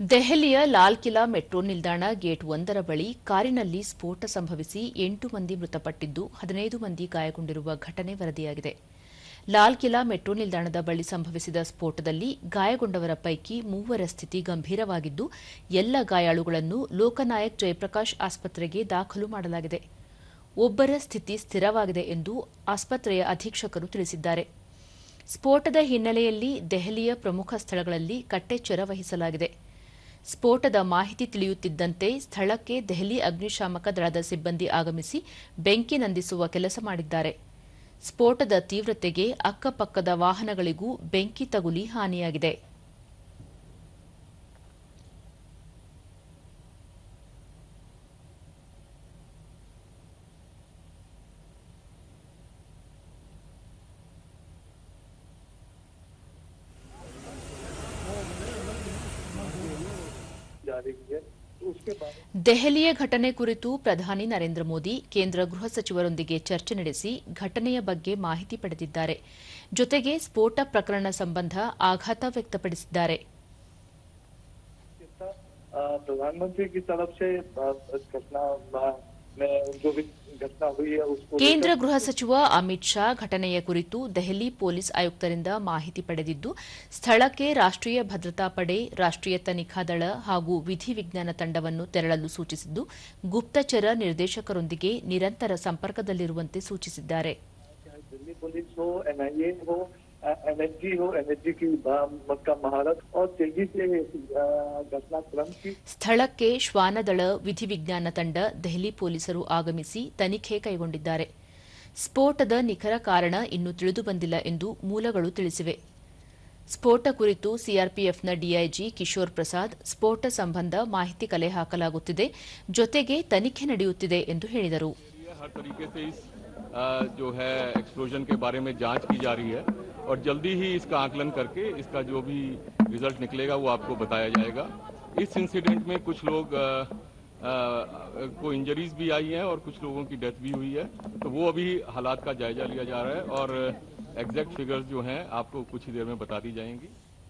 ದೆಹಲಿಯ ಲಾಲ್ ಕಿಲಾ ಮೆಟ್ರೋ ನಿಲ್ದಾಣ ಗೇಟ್ ಒಂದರ ಬಳಿ ಕಾರಿನಲ್ಲಿ ಸ್ಫೋಟ ಸಂಭವಿಸಿ ಎಂಟು ಮಂದಿ ಮೃತಪಟ್ಟಿದ್ದು ಹದಿನೈದು ಮಂದಿ ಗಾಯಗೊಂಡಿರುವ ಘಟನೆ ವರದಿಯಾಗಿದೆ. ಲಾಲ್ ಕಿಲಾ ಮೆಟ್ರೋ ನಿಲ್ದಾಣದ ಬಳಿ ಸಂಭವಿಸಿದ ಸ್ಫೋಟದಲ್ಲಿ ಗಾಯಗೊಂಡವರ ಪೈಕಿ ಮೂವರ ಸ್ಥಿತಿ ಗಂಭೀರವಾಗಿದ್ದು, ಎಲ್ಲ ಗಾಯಾಳುಗಳನ್ನು ಲೋಕನಾಯಕ್ ಜಯಪ್ರಕಾಶ್ ಆಸ್ಪತ್ರೆಗೆ ದಾಖಲು ಮಾಡಲಾಗಿದೆ. ಒಬ್ಬರ ಸ್ಥಿತಿ ಸ್ಥಿರವಾಗಿದೆ ಎಂದು ಆಸ್ಪತ್ರೆಯ ಅಧೀಕ್ಷಕರು ತಿಳಿಸಿದ್ದಾರೆ. ಸ್ಫೋಟದ ಹಿನ್ನೆಲೆಯಲ್ಲಿ ದೆಹಲಿಯ ಪ್ರಮುಖ ಸ್ಥಳಗಳಲ್ಲಿ ಕಟ್ಟೆಚ್ಚರ ವಹಿಸಲಾಗಿದೆ. ಸ್ಫೋಟದ ಮಾಹಿತಿ ತಿಳಿಯುತ್ತಿದ್ದಂತೆ ಸ್ಥಳಕ್ಕೆ ದೆಹಲಿ ಅಗ್ನಿಶಾಮಕ ದಳದ ಸಿಬ್ಬಂದಿ ಆಗಮಿಸಿ ಬೆಂಕಿ ನಂದಿಸುವ ಕೆಲಸ ಮಾಡಿದ್ದಾರೆ. ಸ್ಫೋಟದ ತೀವ್ರತೆಗೆ ಅಕ್ಕಪಕ್ಕದ ವಾಹನಗಳಿಗೂ ಬೆಂಕಿ ತಗುಲಿ ಹಾನಿಯಾಗಿದೆ जा रही है तो उसके बाद ದೆಹಲಿಯ ಘಟನೆ ಕುರಿತು ಪ್ರಧಾನಿ ನರೇಂದ್ರ ಮೋದಿ ಕೇಂದ್ರ ಗೃಹ ಸಚಿವರೊಂದಿಗೆ ಚರ್ಚೆ ನಡೆಸಿ ಘಟನೆಯ ಬಗ್ಗೆ ಮಾಹಿತಿ ಪಡೆದಿದ್ದಾರೆ ಜೊತೆಗೆ ಸ್ಫೋಟ ಪ್ರಕರಣ ಸಂಬಂಧ ಆಘಾತ ವ್ಯಕ್ತಪಡಿಸಿದ್ದಾರೆ था, अ, प्रधानमंत्री की तरफ से अ, इस घटना ಕೇಂದ್ರ ಗೃಹ ಸಚಿವ ಅಮಿತ್ ಶಾ ಘಟನೆಯ ಕುರಿತು ದೆಹಲಿ ಪೊಲೀಸ್ ಆಯುಕ್ತರಿಂದ ಮಾಹಿತಿ ಪಡೆದಿದ್ದು, ಸ್ಥಳಕ್ಕೆ ರಾಷ್ಟೀಯ ಭದ್ರತಾ ಪಡೆ ರಾಷ್ಟೀಯ ತನಿಖಾ ದಳ ಹಾಗೂ ವಿಧಿ ವಿಜ್ಞಾನ ತಂಡವನ್ನು ತೆರಳಲು ಸೂಚಿಸಿದ್ದು, ಗುಪ್ತಚರ ನಿರ್ದೇಶಕರೊಂದಿಗೆ ನಿರಂತರ ಸಂಪರ್ಕದಲ್ಲಿರುವಂತೆ ಸೂಚಿಸಿದ್ದಾರೆ. चाहे दिल्ली पुलिस हो एनआईए हो एनएसजी हो एनएसजी की अ, का महारत और तेजी से अ, घटनाक्रम की ಸ್ಥಳಕ್ಕೆ ಶ್ವಾನದಳ ವಿಧಿವಿಜ್ಞಾನ ತಂಡ ದೆಹಲಿ ಪೊಲೀಸರು ಆಗಮಿಸಿ ತನಿಖೆ ಕೈಗೊಂಡಿದ್ದಾರೆ ಸ್ಫೋಟದ ನಿಖರ ಕಾರಣ ಇನ್ನೂ ತಿಳಿದುಬಂದಿಲ್ಲ ಎಂದು ಮೂಲಗಳು ತಿಳಿಸಿವೆ ಸ್ಫೋಟ ಕುರಿತು ಸಿಆರ್ಪಿಎಫ್ನ ಡಿಐಜಿ ಕಿಶೋರ್ ಪ್ರಸಾದ್ ಸ್ಫೋಟ ಸಂಬಂಧ ಮಾಹಿತಿ ಕಲೆ ಹಾಕಲಾಗುತ್ತಿದೆ ಜೊತೆಗೆ ತನಿಖೆ ನಡೆಯುತ್ತಿದೆ ಎಂದು ಹೇಳಿದರು हर तरीके से इस अ, जो है एक्सप्लोजन के बारे में जांच की जा रही है और जल्दी ही इसका आकलन करके इसका जो भी रिज़ल्ट निकलेगा वो आपको बताया जाएगा। इस इंसिडेंट में कुछ लोग आ, आ, को इंजरीज भी आई हैं और कुछ लोगों की डेथ भी हुई है। तो वो अभी हालात का जायजा लिया जा रहा है और एग्जैक्ट फिगर्स जो हैं आपको कुछ ही देर में बता दी जाएँगी।